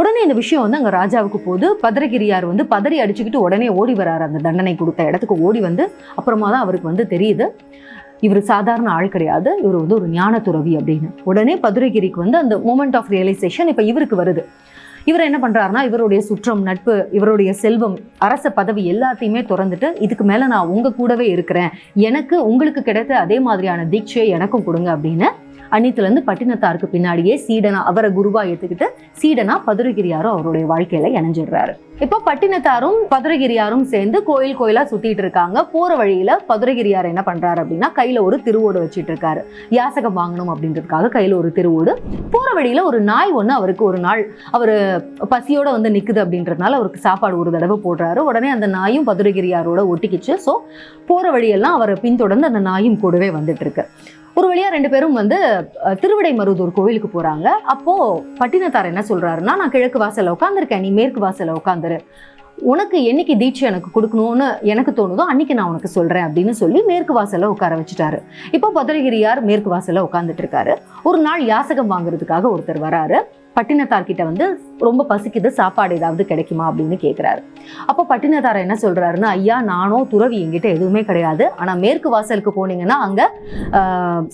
உடனே இந்த விஷயம் வந்து அங்க ராஜாவுக்கு போது பதரகிரியார் வந்து பதறி அடிச்சுக்கிட்டு உடனே ஓடி வராரு. அந்த தண்டனை கொடுத்த இடத்துக்கு ஓடி வந்து அப்புறமா தான் அவருக்கு வந்து தெரியுது. இவர் சாதாரண ஆள் கிடையாது. இவர் வந்து ஒரு ஞான துறவி அப்படின்னு. உடனே பதுரகிரிக்கு வந்து அந்த மூமெண்ட் ஆஃப் ரியலைசேஷன் இப்போ இவருக்கு வருது. இவர் என்ன பண்ணுறாருனா இவருடைய சுற்றம் நட்பு இவருடைய செல்வம் அரச பதவி எல்லாத்தையுமே திறந்துட்டு இதுக்கு மேலே நான் உங்கள் கூடவே இருக்கிறேன். எனக்கு உங்களுக்கு கிடைத்த அதே மாதிரியான தீட்சையை எனக்கும் கொடுங்க அப்படின்னு அன்னித்துல இருந்து பட்டினத்தாருக்கு பின்னாடியே சீடனா அவரை குருவா ஏத்துக்கிட்டு சீடனா பதுரகிரியாரும் அவருடைய வாழ்க்கையில இணைஞ்சிடுறாரு. இப்போ பட்டினத்தாரும் பதுரகிரியாரும் சேர்ந்து கோயில் கோயிலா சுத்திட்டு இருக்காங்க. போற வழியில பதுரகிரியார் என்ன பண்றாரு அப்படின்னா கையில ஒரு திருவோடு வச்சிட்டு இருக்காரு யாசகம் வாங்கணும் அப்படின்றதுக்காக கையில ஒரு திருவோடு. போற வழியில ஒரு நாய் ஒண்ணு அவருக்கு ஒரு நாள் அவர் பசியோட வந்து நிக்குது அப்படின்றதுனால அவருக்கு சாப்பாடு ஒரு தடவை போடுறாரு. உடனே அந்த நாயும் பதுரகிரியாரோட ஒட்டிக்கிச்சு. ஸோ போற வழியெல்லாம் அவரை பின்தொடர்ந்து அந்த நாயும் கூடவே வந்துட்டு இருக்கு. ஒரு வழியாக ரெண்டு பேரும் வந்து திருவிடை திருவிடைமருதூர் கோவிலுக்கு போகிறாங்க அப்போது பட்டினத்தார் என்ன சொல்கிறாருன்னா நான் கிழக்கு வாசலில் உட்காந்துருக்கேன் நீ மேற்கு வாசலில் உட்காந்துரு உனக்கு என்னைக்கு தீட்சை எனக்கு கொடுக்கணும்னு எனக்கு தோணுதோ அன்னைக்கு நான் உனக்கு சொல்கிறேன் அப்படின்னு சொல்லி மேற்கு வாசலில் உட்கார வச்சுட்டாரு. இப்போ பத்ரகிரியார் மேற்கு வாசலில் உட்காந்துட்டு இருக்காரு. ஒரு நாள் யாசகம் வாங்குறதுக்காக ஒருத்தர் வராரு. பட்டினத்தார்கிட்ட வந்து ரொம்ப பசிக்குது சாப்பாடு ஏதாவது கிடைக்குமா அப்படின்னு கேட்குறாரு அப்போ பட்டினத்தார் என்ன சொல்கிறாருன்னா ஐயா நானோ துறவி என்கிட்ட எதுவுமே கிடையாது. ஆனால் மேற்கு வாசலுக்கு போனீங்கன்னா அங்கே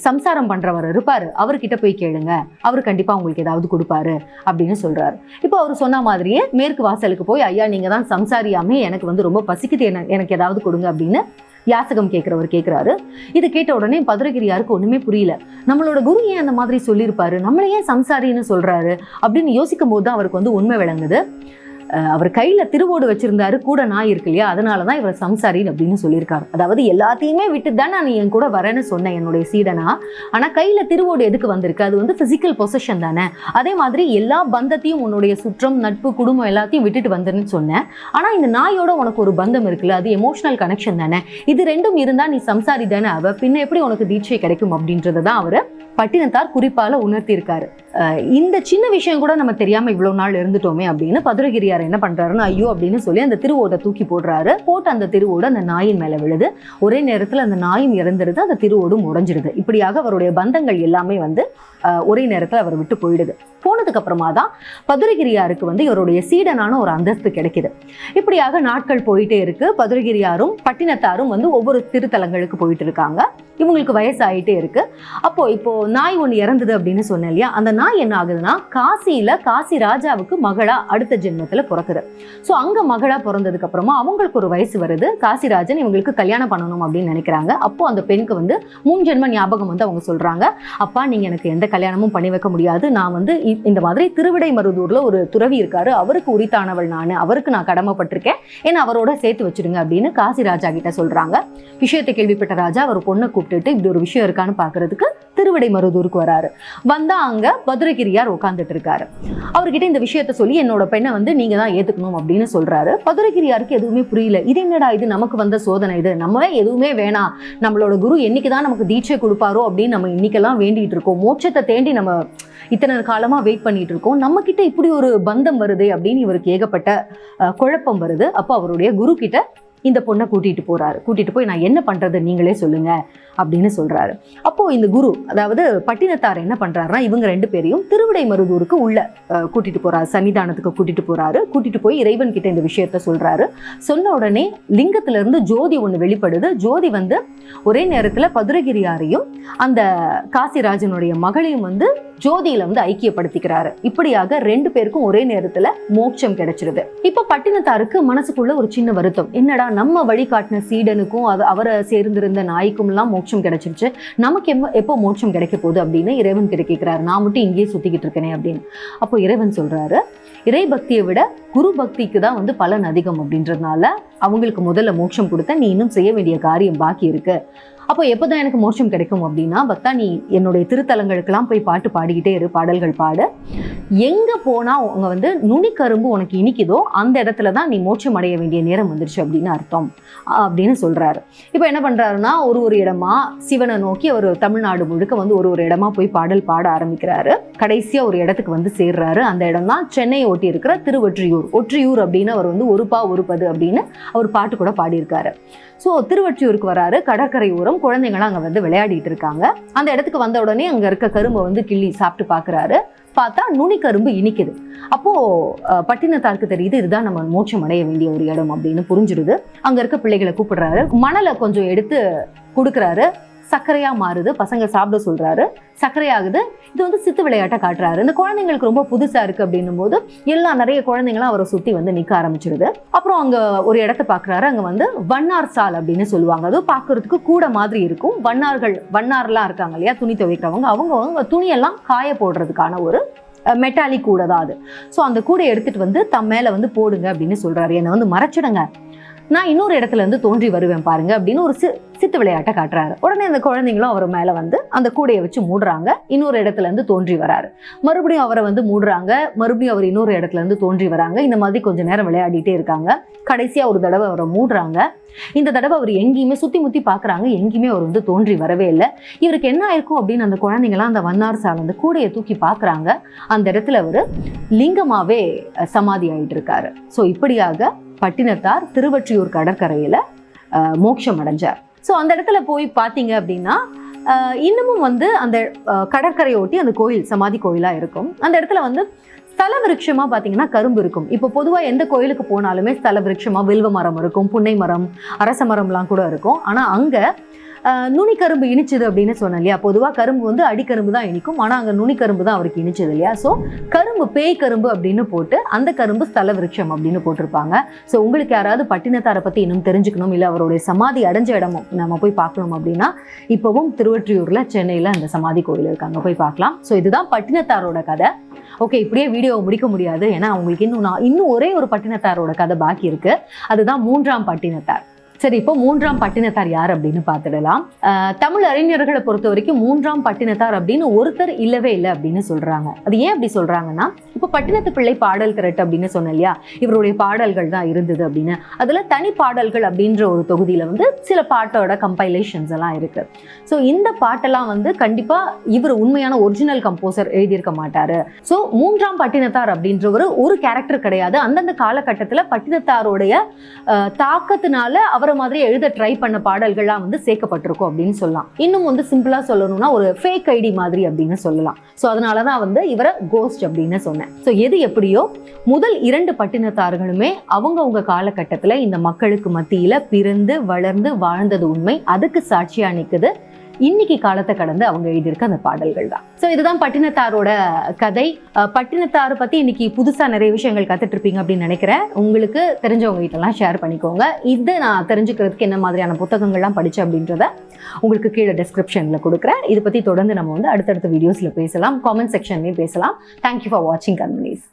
சம்சாரம் பண்ணுறவர் இருப்பார். அவர்கிட்ட போய் கேளுங்க. அவர் கண்டிப்பாக உங்களுக்கு ஏதாவது கொடுப்பாரு அப்படின்னு சொல்கிறாரு இப்போ அவர் சொன்ன மாதிரியே மேற்கு வாசலுக்கு போய் ஐயா நீங்கள் தான் சம்சாரியாமே எனக்கு வந்து ரொம்ப பசிக்குது. என- எனக்கு ஏதாவது கொடுங்க அப்படின்னு யாசகம் கேட்கிறவர் கேட்கிறாரு. இது கேட்ட உடனே பதுரகிரியாருக்கு ஒண்ணுமே புரியல. நம்மளோட குரு ஏன் அந்த மாதிரி சொல்லியிருப்பாரு? நம்மளே ஏன் சம்சாரின்னு சொல்றாரு? அப்படின்னு யோசிக்கும் போது தான் அவருக்கு வந்து உண்மை விளங்குது. அவர் கையில் திருவோடு வச்சிருந்தாரு கூட நாய் இருக்கு இல்லையா? அதனால தான் இவர் சம்சாரின் அப்படின்னு சொல்லியிருக்காரு. அதாவது எல்லாத்தையுமே விட்டு தான் நான் என் கூட வரேன்னு சொன்னேன் என்னுடைய சீடனா. ஆனால் கையில் திருவோடு எதுக்கு வந்திருக்கு? அது வந்து ஃபிசிக்கல் பொசஷன் தானே. அதே மாதிரி எல்லா பந்தத்தையும் உன்னுடைய சுற்றம் நட்பு குடும்பம் எல்லாத்தையும் விட்டுட்டு வந்துருன்னு சொன்னேன். ஆனால் இந்த நாயோட உனக்கு ஒரு பந்தம் இருக்குல்ல அது எமோஷனல் கனெக்ஷன் தானே. இது ரெண்டும் இருந்தால் நீ சம்சாரி தானே அவ பின்ன எப்படி உனக்கு தீட்சை கிடைக்கும் அப்படின்றத தான் அவர் பட்டினத்தார் குறிப்பால் உணர்த்தியிருக்காரு. இந்த சின்ன விஷயம் கூட நம்ம தெரியாம இவ்வளவு நாள் இருந்துட்டோமே அப்படின்னு பதுரகிரியார் என்ன பண்ணுறாருன்னு ஐயோ அப்படின்னு சொல்லி அந்த திருவோட தூக்கி போடுறாரு. போட்டு அந்த திருவோடு அந்த நாயின் மேல விழுது. ஒரே நேரத்தில் அந்த நாயும் இறந்துடுது அந்த திருவோடும் உடஞ்சிடுது இப்படியாக அவருடைய பந்தங்கள் எல்லாமே வந்து ஒரே நேரத்தில் அவர் விட்டு போயிடுது. போனதுக்கு அப்புறமா தான் பதுரகிரியாருக்கு வந்து இவருடைய சீடனான ஒரு அந்தஸ்து கிடைக்குது. இப்படியாக நாட்கள் போயிட்டே இருக்கு. பதுரகிரியாரும் பட்டினத்தாரும் வந்து ஒவ்வொரு திருத்தலங்களுக்கு போயிட்டு இருக்காங்க. இவங்களுக்கு வயசாயிட்டே இருக்கு. அப்போ இப்போ நாய் ஒன்று இறந்தது அப்படின்னு சொன்னேன் இல்லையா? அந்த நாய் என்ன ஆகுதுன்னா காசியில காசி ராஜாவுக்கு மகளா அடுத்த ஜென்மத்துல பிறக்குது. ஸோ அங்க மகளா பிறந்ததுக்கு அப்புறமா அவங்களுக்கு ஒரு வயசு வருது. காசிராஜன் இவங்களுக்கு கல்யாணம் பண்ணணும் அப்படின்னு நினைக்கிறாங்க. அப்போ அந்த பெண்ணுக்கு வந்து மூணு ஜென்ம ஞாபகம் வந்து அவங்க சொல்றாங்க. அப்பா நீங்க எனக்கு எந்த கல்யாணமும் பண்ணி வைக்க முடியாது. நான் வந்து இந்த மாதிரி திருவிடை மருதூர்ல ஒரு துறவி இருக்காரு. அவருக்கு உரித்தானவள் நான். அவருக்கு நான் கடமைப்பட்டிருக்கேன். ஏன்னா அவரோட சேர்த்து வச்சிருங்க அப்படின்னு காசி ராஜா கிட்ட சொல்றாங்க. விஷயத்தை கேள்விப்பட்ட ராஜா அவர் பொண்ணை கூப்பிட்டுட்டு இப்படி ஒரு விஷயம் இருக்கான்னு பாக்குறதுக்கு திருவிடை மருதூருக்கு வராரு. வந்தா அங்க பதுரகிரியார் உட்காந்துட்டு இருக்காரு அவர்கிட்ட இந்த விஷயத்த சொல்லி என்னோட பெண்ணை வந்து நீங்க தான் ஏத்துக்கணும் அப்படின்னு சொல்றாரு. பதுரகிரியாருக்கு எதுவுமே புரியல. இது என்னடா இது? நமக்கு வந்த சோதனை இது. நம்மவே எதுவுமே வேணாம். நம்மளோட குரு என்னைக்கு தான் நமக்கு தீட்சை கொடுப்பாரோ அப்படின்னு நம்ம இன்னைக்கெல்லாம் வேண்டிட்டு இருக்கோம். மோட்சத்தை தேண்டி நம்ம இத்தனை காலமாக வெயிட் பண்ணிட்டு இருக்கோம். நம்ம கிட்ட இப்படி ஒரு பந்தம் வருது அப்படின்னு இவருக்கு ஏகப்பட்ட குழப்பம் வருது. அப்போ அவருடைய குரு கிட்ட இந்த பொண்ணை கூட்டிகிட்டு போகிறாரு கூட்டிகிட்டு போய் நான் என்ன பண்ணுறது நீங்களே சொல்லுங்கள் அப்படின்னு சொல்கிறாரு அப்போது இந்த குரு அதாவது பட்டினத்தார் என்ன பண்ணுறாருன்னா இவங்க ரெண்டு பேரையும் திருவிடை மருதூருக்கு உள்ள கூட்டிகிட்டு போகிறாரு சன்னிதானத்துக்கு கூட்டிகிட்டு போகிறாரு கூட்டிகிட்டு போய் இறைவன் கிட்ட இந்த விஷயத்த சொல்கிறாரு சொன்ன உடனே லிங்கத்துலேருந்து ஜோதி ஒன்று வெளிப்படுது. ஜோதி வந்து ஒரே நேரத்தில் பதுரகிரியாரையும் அந்த காசிராஜனுடைய மகளையும் வந்து ஜோதியில வந்து ஐக்கியப்படுத்திக்கிறாரு. இப்படியாக ரெண்டு பேருக்கும் ஒரே நேரத்துல மோட்சம் கிடைச்சிருது. இப்ப பட்டினத்தாருக்கு மனசுக்குள்ள ஒரு சின்ன வருத்தம். என்னடா நம்ம வழிகாட்டின சீடனுக்கும் அது அவரை சேர்ந்திருந்த நாய்க்கும் எல்லாம் மோட்சம் கிடைச்சிருச்சு. நமக்கு எப்போ எப்போ மோட்சம் கிடைக்க போகுது அப்படின்னு இறைவன் கிட்ட கேட்குறாரு நான் மட்டும் இங்கேயே சுத்திக்கிட்டு இருக்கேனே அப்படின்னு. அப்போ இறைவன் சொல்றாரு இறை பக்தியை விட குரு பக்திக்கு தான் வந்து பலன் அதிகம் அப்படின்றதுனால அவங்களுக்கு முதல்ல மோட்சம் கொடுத்த நீ இன்னும் செய்ய வேண்டிய காரியம் பாக்கி இருக்கு. அப்போ எப்போதான் எனக்கு மோட்சம் கிடைக்கும் அப்படின்னா பக்தா நீ என்னுடைய திருத்தலங்களுக்கெல்லாம் போய் பாட்டு பாடிக்கிட்டே இரு பாடல்கள் பாடு. எங்கே போனால் அவங்க வந்து நுனிக்கரும்பு உனக்கு இனிக்குதோ அந்த இடத்துல தான் நீ மோட்சம் அடைய வேண்டிய நேரம் வந்துருச்சு அப்படின்னு அர்த்தம் அப்படின்னு சொல்கிறாரு இப்போ என்ன பண்ணுறாருன்னா ஒரு ஒரு இடமா சிவனை நோக்கி அவர் தமிழ்நாடு முழுக்க வந்து ஒரு ஒரு இடமா போய் பாடல் பாட ஆரம்பிக்கிறாரு. கடைசியாக ஒரு இடத்துக்கு வந்து சேர்றாரு. அந்த இடம் தான் சென்னையை ஒட்டி இருக்கிற திருவொற்றியூர். ஒற்றியூர் அப்படின்னு அவர் வந்து ஒரு பா ஒரு பது அப்படின்னு அவர் பாட்டு கூட பாடியிருக்காரு. ஸோ திருவற்றியூருக்கு வராரு. கடற்கரை ஓரம் குழந்தைங்களாம் அங்கே வந்து விளையாடிட்டு இருக்காங்க. அந்த இடத்துக்கு வந்த உடனே அங்கே இருக்க கரும்பை வந்து கிள்ளி சாப்பிட்டு பார்க்குறாரு பார்த்தா நுனி கரும்பு இனிக்குது. அப்போது பட்டினத்தாருக்கு தெரியுது இதுதான் நம்ம மோட்சம் அடைய வேண்டிய ஒரு இடம் அப்படின்னு புரிஞ்சிடுது அங்கே இருக்க பிள்ளைகளை கூப்பிடுறாரு. மணலை கொஞ்சம் எடுத்து கொடுக்குறாரு. சர்க்கரையாக மாறுது. பசங்க சாப்பிட சொல்கிறாரு சர்க்கரையாகுது. இது வந்து சித்து விளையாட்டை காட்டுறாரு. இந்த குழந்தைங்களுக்கு ரொம்ப புதுசாக இருக்குது அப்படின்னும் போது எல்லா நிறைய குழந்தைங்களும் அவரை சுற்றி வந்து நிற்க ஆரம்பிச்சிருது. அப்புறம் அங்கே ஒரு இடத்த பார்க்குறாரு. அங்கே வந்து வண்ணார் சால் அப்படின்னு சொல்லுவாங்க. அது பார்க்குறதுக்கு கூட மாதிரி இருக்கும். வண்ணார்கள் வண்ணார்லாம் இருக்காங்க இல்லையா? துணி துவைக்கிறவங்க. அவங்க அவங்க துணியெல்லாம் காய போடுறதுக்கான ஒரு மெட்டாலிக் கூட தான் அது. ஸோ அந்த கூடை எடுத்துகிட்டு வந்து தம் மேலே வந்து போடுங்க அப்படின்னு சொல்கிறாரு என்னை வந்து மறைச்சிடுங்க. நான் இன்னொரு இடத்துல இருந்து தோன்றி வருவேன் பாருங்க அப்படின்னு ஒரு சி சித்து விளையாட்டை காட்டுறாரு. உடனே அந்த குழந்தைங்களும் அவர் மேலே வந்து அந்த கூடையை வச்சு மூடுறாங்க. இன்னொரு இடத்துல இருந்து தோன்றி வராரு. மறுபடியும் அவரை வந்து மூடுறாங்க. மறுபடியும் அவர் இன்னொரு இடத்துல இருந்து தோன்றி வராங்க. இந்த மாதிரி கொஞ்ச நேரம் விளையாடிட்டே இருக்காங்க. கடைசியாக ஒரு தடவை அவரை மூடுறாங்க. இந்த தடவை அவர் எங்கேயுமே சுற்றி முத்தி பார்க்குறாங்க எங்கேயுமே அவர் வந்து தோன்றி வரவே இல்லை. இவருக்கு என்ன ஆயிருக்கும் அப்படின்னு அந்த குழந்தைங்களாம் அந்த வண்ணார் சால் அந்த கூடையை தூக்கி பார்க்குறாங்க அந்த இடத்துல அவர் லிங்கமாகவே சமாதி ஆகிட்டு இருக்காரு. ஸோ இப்படியாக பட்டினத்தார் திருவற்றியூர் கடற்கரையில் மோட்சம் அடைஞ்சார் ஸோ அந்த இடத்துல போய் பார்த்தீங்க அப்படின்னா இன்னமும் வந்து அந்த கடற்கரையொட்டி ஒட்டி அந்த கோயில் சமாதி கோயிலாக இருக்கும். அந்த இடத்துல வந்து ஸ்தல விருட்சமா பார்த்தீங்கன்னா கரும்பு இருக்கும். இப்போ பொதுவாக எந்த கோயிலுக்கு போனாலுமே ஸ்தல விருட்சமா வில்வ மரம் இருக்கும் புன்னை மரம் அரச மரம்லாம் கூட இருக்கும். ஆனால் அங்கே நுனி கரும்பு அப்படின்னு சொன்னேன் இல்லையா? பொதுவாக கரும்பு வந்து அடிக்கரும்பு தான் இனிக்கும். ஆனால் அங்கே நுனி கரும்பு தான் அவருக்கு இனிச்சது இல்லையா? ஸோ கரும்பு பேய் கரும்பு அப்படின்னு போட்டு அந்த கரும்பு ஸ்தல விருட்சம் அப்படின்னு போட்டிருப்பாங்க. ஸோ உங்களுக்கு யாராவது பட்டினத்தாரை பற்றி இன்னும் தெரிஞ்சுக்கணும் இல்லை அவருடைய சமாதி அடைஞ்ச இடமும் நம்ம போய் பார்க்கணும் அப்படின்னா இப்போவும் திருவற்றியூரில் சென்னையில் அந்த சமாதி கோயில் இருக்காங்க. அங்கே போய் பார்க்கலாம். ஸோ இதுதான் பட்டினத்தாரோட கதை. ஓகே இப்படியே வீடியோவை முடிக்க முடியாது. ஏன்னா அவங்களுக்கு இன்னும் நான் இன்னும் ஒரே ஒரு பட்டினத்தாரோட கதை பாக்கி இருக்கு. அதுதான் மூன்றாம் பட்டினத்தார். சரி இப்போ மூன்றாம் பட்டினத்தார் யார் அப்படின்னு பார்த்துடலாம். தமிழ் அறிஞர்களை பொறுத்த வரைக்கும் மூன்றாம் பட்டினத்தார் அப்படின்னு ஒருத்தர் இல்லவே இல்லை அப்படின்னு சொல்றாங்க. அது ஏன் அப்படி சொல்றாங்கன்னா இப்போ பட்டினத்து பிள்ளை பாடல் திரட்டு அப்படின்னு சொன்னேன் இல்லையா? இவருடைய பாடல்கள் தான் இருந்தது அப்படின்னு. அதுல தனி பாடல்கள் அப்படின்ற ஒரு தொகுதியில வந்து சில பாட்டோட கம்பைலேஷன்ஸ் எல்லாம் இருக்கு. ஸோ இந்த பாட்டெல்லாம் வந்து கண்டிப்பா இவர் உண்மையான ஒரிஜினல் கம்போசர் எழுதியிருக்க மாட்டாரு. ஸோ மூன்றாம் பட்டினத்தார் அப்படின்றவர் ஒரு கேரக்டர் கிடையாது. அந்தந்த காலகட்டத்தில் பட்டினத்தாருடைய தாக்கத்தினால அவர் மாதிரி எழுத ட்ரை பண்ண பாடல்கள்லாம் வந்து சேர்க்கப்பட்டிருக்கும் அப்படின்னு சொல்லலாம். இன்னும் வந்து சிம்பிளா சொல்லணும்னா ஒரு ஃபேக் ஐடி மாதிரி அப்படின்னு சொல்லலாம். ஸோ அதனால தான் வந்து இவரை கோஸ்ட் அப்படின்னு சொன்னேன். ஸோ எது எப்படியோ முதல் இரண்டு பட்டினத்தார்களுமே அவங்கவுங்க காலகட்டத்தில் இந்த மக்களுக்கு மத்தியில பிறந்து வளர்ந்து வாழ்ந்தது உண்மை. அதுக்கு சாட்சியாக நிற்குது இன்னைக்கு காலத்தை கடந்து அவங்க எழுதியிருக்க அந்த பாடல்கள் தான். ஸோ இதுதான் பட்டினத்தாரோட கதை. பட்டினத்தார் பட்டினத்தாரை இன்னைக்கு புதுசாக நிறைய விஷயங்கள் கற்றுட்ருப்பீங்க இருப்பீங்க அப்படின்னு நினைக்கிறேன். உங்களுக்கு தெரிஞ்சவங்க கிட்டலாம் ஷேர் பண்ணிக்கோங்க. இது நான் தெரிஞ்சுக்கிறதுக்கு என்ன மாதிரியான புத்தகங்கள்லாம் படித்தேன் அப்படின்றத உங்களுக்கு கீழே டிஸ்கிரிப்ஷனில் கொடுக்குறேன். இதை பற்றி தொடர்ந்து நம்ம வந்து அடுத்தடுத்த வீடியோஸில் பேசலாம். காமெண்ட் செக்ஷன்லேயும் பேசலாம். தேங்க்யூ ஃபார் வாட்சிங் கம்பெனிஸ்